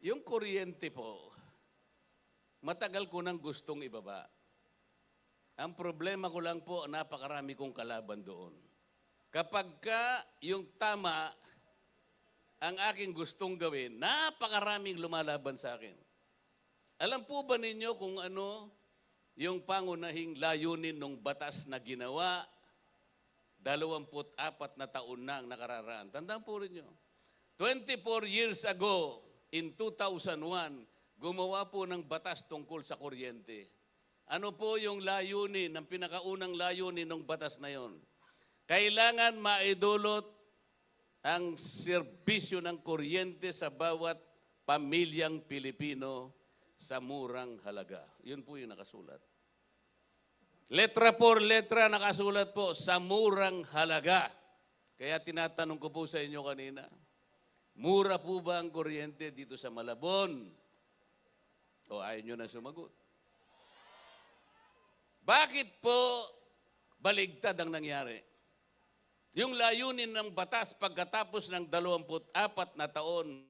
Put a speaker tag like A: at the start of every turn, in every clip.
A: Yung kuryente po, matagal ko nang gustong ibaba. Ang problema ko lang po, napakarami kong kalaban doon. Kapag ka yung tama ang aking gustong gawin, napakaraming lumalaban sa akin. Alam po ba ninyo kung ano yung pangunahing layunin ng batas na ginawa 24 na taon na ang nakararaan? Tandaan po rin nyo. 24 years ago, in 2001, gumawa po ng batas tungkol sa kuryente. Ano po yung layunin, ang pinakaunang layunin ng batas na yon? Kailangan maidulot ang serbisyo ng kuryente sa bawat pamilyang Pilipino sa murang halaga. Yun po yung nakasulat. Letra por letra nakasulat po, sa murang halaga. Kaya tinatanong ko po sa inyo kanina, mura po ba ang kuryente dito sa Malabon? O ayaw nyo na sumagot. Bakit po baligtad ang nangyari? Yung layunin ng batas pagkatapos ng 24 na taon,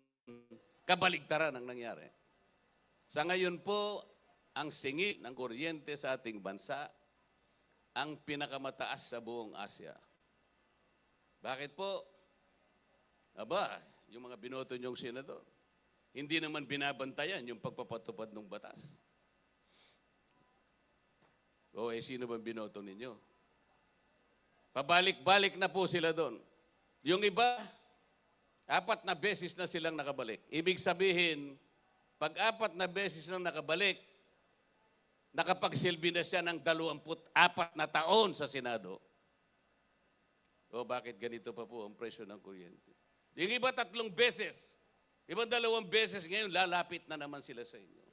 A: kabaligtaran ang nangyari. Sa ngayon po, ang singi ng kuryente sa ating bansa, ang pinakamataas sa buong Asya. Bakit po? Aba, yung mga binoto niyong senador, hindi naman binabantayan yung pagpapatupad ng batas. O eh, sino bang binoto ninyo? Pabalik-balik na po sila doon. Yung iba, apat na beses na silang nakabalik. Ibig sabihin, pag apat na beses na nakabalik, nakapagsilbi na siya ng 24 na taon sa Senado. O bakit ganito pa po ang presyo ng kuryente? Yung iba tatlong beses, iba dalawang beses ngayon, lalapit na naman sila sa inyo.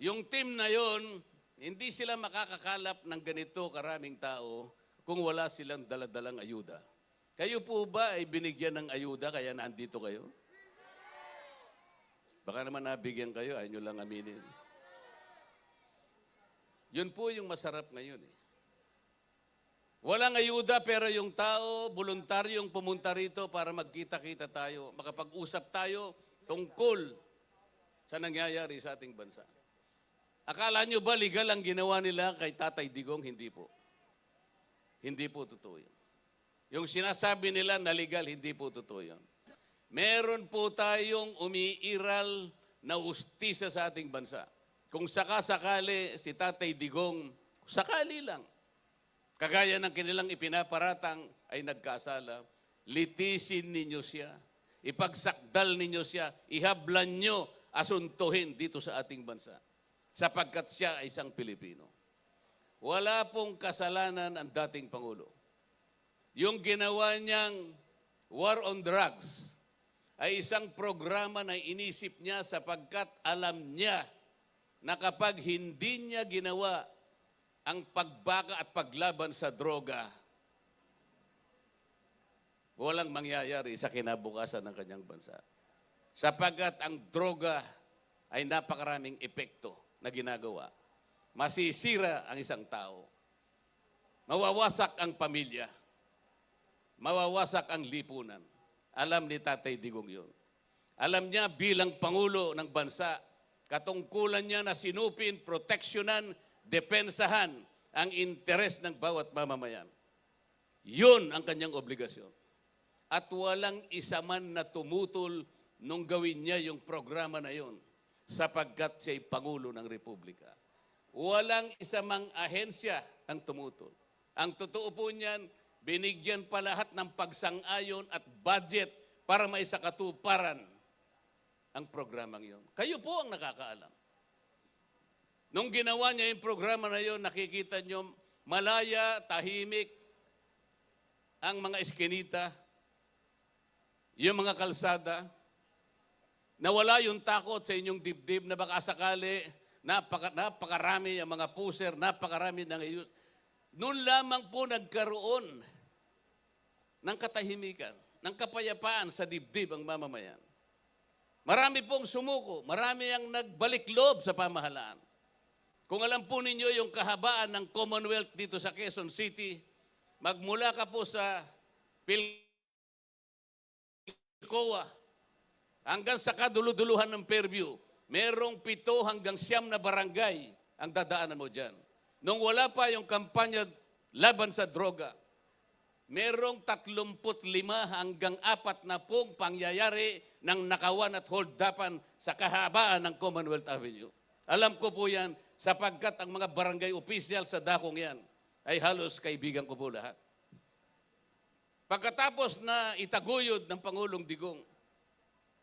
A: Yung team na yon, hindi sila makakakalap ng ganito karaming tao kung wala silang daladalang ayuda. Kayo po ba ay binigyan ng ayuda kaya nandito kayo? Baka naman nabigyan kayo, ayaw lang aminin. Yun po yung masarap ngayon eh. Walang ayuda pero yung tao, voluntaryong pumunta rito para magkita-kita tayo, makapag-usap tayo tungkol sa nangyayari sa ating bansa. Akala nyo ba legal ang ginawa nila kay Tatay Digong? Hindi po. Hindi po totoo yun. Yung sinasabi nila na legal, hindi po totoo yun. Meron po tayong umiiral na ustisya sa ating bansa. Kung sakasakali si Tatay Digong, sakali lang, kagaya ng kanilang ipinaparatang ay nagkasala, litisin ninyo siya, ipagsakdal ninyo siya, ihablan nyo, asuntuhin dito sa ating bansa sapagkat siya ay isang Pilipino. Wala pong kasalanan ang dating Pangulo. Yung ginawa niyang war on drugs ay isang programa na inisip niya sapagkat alam niya na kapag hindi niya ginawa ang pagbaka at paglaban sa droga, walang mangyayari sa kinabukasan ng kanyang bansa. Sapagkat ang droga ay napakaraming epekto na ginagawa. Masisira ang isang tao. Mawawasak ang pamilya. Mawawasak ang lipunan. Alam ni Tatay Digong yun. Alam niya bilang Pangulo ng bansa, katungkulan niya na sinupin, proteksyonan, depensahan ang interes ng bawat mamamayan. Yun ang kanyang obligasyon. At walang isa man na tumutol nung gawin niya yung programa na yun sapagkat siya'y Pangulo ng Republika. Walang isa mang ahensya ang tumutol. Ang totoo po niyan, binigyan pa lahat ng pagsang-ayon at budget para may sakatuparan ang programang yon. Kayo po ang nakakaalam. Nung ginawa niya yung programa na yon, nakikita niyo malaya, tahimik, ang mga eskinita, yung mga kalsada, Nawala yung takot sa inyong dibdib na baka sakali, napaka, napakarami ang mga puser, napakarami ng ayun. Noon lamang po nagkaroon ng katahimikan, ng kapayapaan sa dibdib ang mamamayan. Marami pong sumuko, marami ang nagbalik loob sa pamahalaan. Kung alam po ninyo yung kahabaan ng Commonwealth dito sa Quezon City, magmula ka po sa Pilcoa, hanggang sa kaduluduluhan ng Fairview, merong pito hanggang siyam na barangay ang dadaanan mo dyan. Nung wala pa yung kampanya laban sa droga, merong 35 hanggang apat na pong pangyayari ng nakawan at holdapan sa kahabaan ng Commonwealth Avenue. Alam ko po yan sapagkat ang mga barangay official sa dakong yan ay halos kaibigan ko po lahat. Pagkatapos na itaguyod ng Pangulong Digong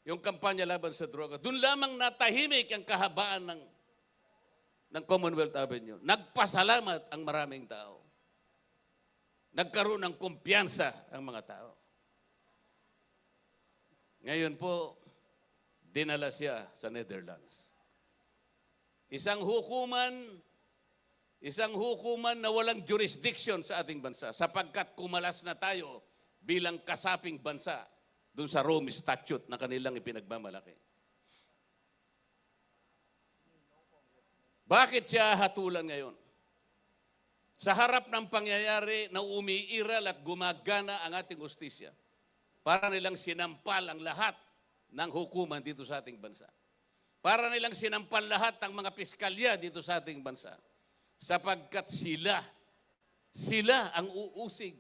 A: yung kampanya laban sa droga, doon lamang natahimik ang kahabaan ng, ng Commonwealth Avenue. Nagpasalamat ang maraming tao. Nagkaroon ng kumpiyansa ang mga tao. Ngayon po, dinala siya sa Netherlands. Isang hukuman, isang hukuman na walang jurisdiction sa ating bansa sapagkat kumalas na tayo bilang kasaping bansa dun sa Rome Statute na kanilang ipinagmamalaki. Bakit siya hatulan ngayon? Sa harap ng pangyayari na umiiral at gumagana ang ating ustisya, para nilang sinampal ang lahat ng hukuman dito sa ating bansa. Para nilang sinampal lahat ang mga piskalya dito sa ating bansa. Sapagkat sila, sila ang uusig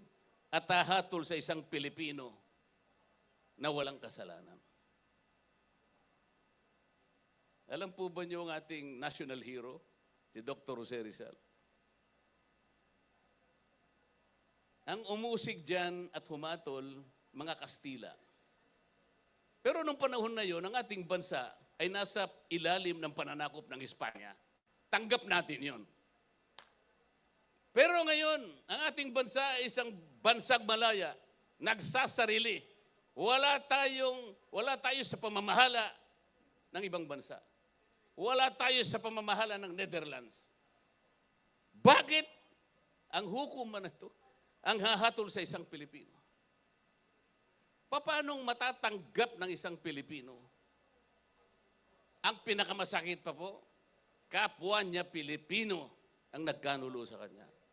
A: at hahatol sa isang Pilipino na walang kasalanan. Alam po ba niyo ang ating national hero, si Dr. Jose Rizal? Ang umusig dyan at humatol, mga Kastila. Pero nung panahon na yon, ang ating bansa ay nasa ilalim ng pananakop ng Espanya. Tanggap natin yon. Pero ngayon, ang ating bansa ay isang bansang malaya, nagsasarili. Wala tayong, wala tayo sa pamamahala ng ibang bansa. Wala tayo sa pamamahala ng Netherlands. Bakit ang hukuman na ito ang hahatol sa isang Pilipino? Paano matatanggap ng isang Pilipino? Ang pinakamasakit pa po, kapwa niya Pilipino ang nagkanulo sa kanya.